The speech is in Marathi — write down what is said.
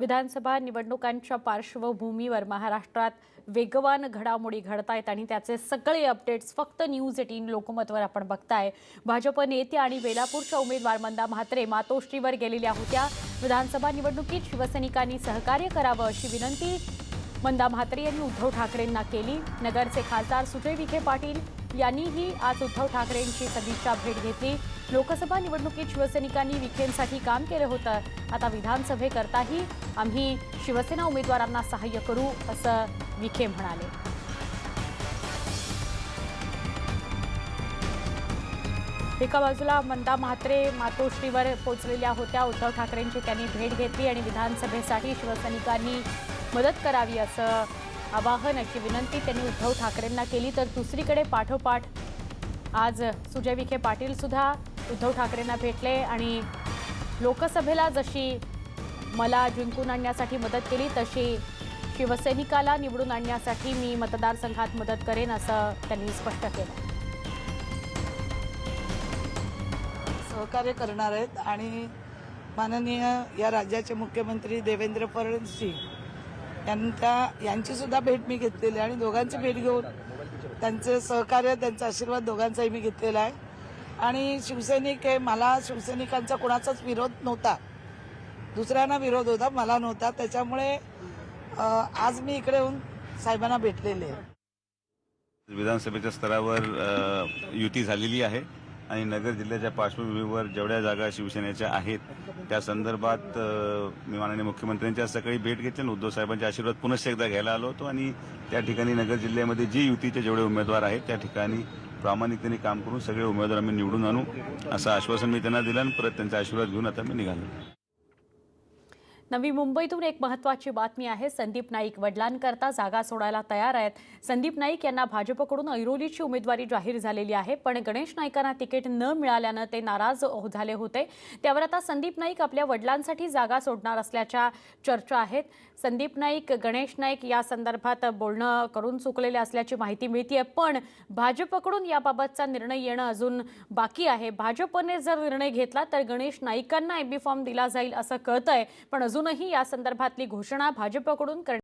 विधानसभा निवडणुकांच्या पार्श्वभूमीवर महाराष्ट्रात वेगवान घडामोडी घडत आहेत आणि त्याचे सगळे अपडेट्स फक्त न्यूज एटीन लोकमतवर आपण बघताय. भाजप नेते आणि वेलापूरच्या उमेदवार मंदा म्हात्रे मातोश्रीवर गेलेल्या होत्या. विधानसभा निवडणुकीत शिवसैनिकांनी सहकार्य करावं अशी विनंती मंदा म्हात्रे यांनी उद्धव ठाकरेंना केली. नगरचे खासदार सुजय विखे पाटील यांनीही आज उद्धव ठाकरेंची सदिच्छा भेट घेतली. लोकसभा निवडणुकीत शिवसैनिकांनी विखेंसाठी काम केलं होतं. आता विधानसभेकरताही आम्ही शिवसेना उमेदवारांना सहाय्य करू असं विखे म्हणाले. एका बाजूला मंदा म्हात्रे मातोश्रीवर पोहोचलेल्या होत्या. उद्धव ठाकरेंची त्यांनी भेट घेतली आणि विधानसभेसाठी शिवसैनिकांनी मदत करावी असं आवाहन अशी विनंती त्यांनी उद्धव ठाकरेंना केली तर दुसरीकडे पाठोपाठ आज सुजय विखे पाटील सुद्धा उद्धव ठाकरेंना भेटले आणि लोकसभेला जशी मला जिंकून आणण्यासाठी मदत केली तशी शिवसैनिकाला निवडून आणण्यासाठी मी मतदारसंघात मदत करेन असं त्यांनी स्पष्ट केलं. सहकार्य करणार आहेत आणि माननीय या राज्याचे मुख्यमंत्री देवेंद्र फडणवीसजी यांच्या यांचीसुद्धा भेट मी घेतलेली आहे आणि दोघांची भेट घेऊन त्यांचे सहकार्य त्यांचा आशीर्वाद दोघांचाही मी घेतलेला आहे. आणि शिवसैनिक हे मला शिवसैनिकांचा कोणाचाच विरोध नव्हता. दुसऱ्यांना विरोध होता मला नव्हता. त्याच्यामुळे आज मी इकडे येऊन साहेबांना भेटलेले आहे. विधानसभेच्या स्तरावर अ, युती झालेली आहे. आणि नगर जिल्ह्याच्या पार्श्वभूमीवर जेवढ्या जागा शिवसेनेच्या आहेत त्या संदर्भात मी माननीय मुख्यमंत्र्यांच्या सकाळी भेट घेतली आणि उद्धव साहेबांचे आशीर्वाद पुनश्च एकदा घ्यायला आलो होतो. आणि त्या ठिकाणी नगर जिल्ह्यामध्ये जी युतीचे जेवढे उमेदवार आहेत त्या ठिकाणी प्रामाणिकतेने काम करून सगळे उमेदवार आम्ही निवडून आणू असं आश्वासन मी त्यांना दिलं आणि परत त्यांचा आशीर्वाद घेऊन आता मी निघालो. नवी मुंबईतून एक महत्त्वाची बातमी आहे संदीप नाईक. वडिलांकरता जागा सोडायला तयार आहेत. संदीप नाईक यांना भाजपकडून ऐरोलीची उमेदवारी जाहीर झालेली आहे पण गणेश नाईकांना तिकीट न मिळाल्यानं ते नाराज हो- झाले होते. त्यावर आता संदीप नाईक आपल्या वडिलांसाठी जागा सोडणार असल्याच्या चर्चा आहेत. संदीप नाईक गणेश नाईक या संदर्भात बोलणं करून चुकलेले असल्याची माहिती मिळतीये पण भाजपकडून याबाबतचा निर्णय येणं अजून बाकी आहे. भाजपने जर निर्णय घेतला तर गणेश नाईकांना एबी फॉर्म दिला जाईल असं कळतंय पण अजून अजूनही या संदर्भातली घोषणा भाजपकडून करण्यात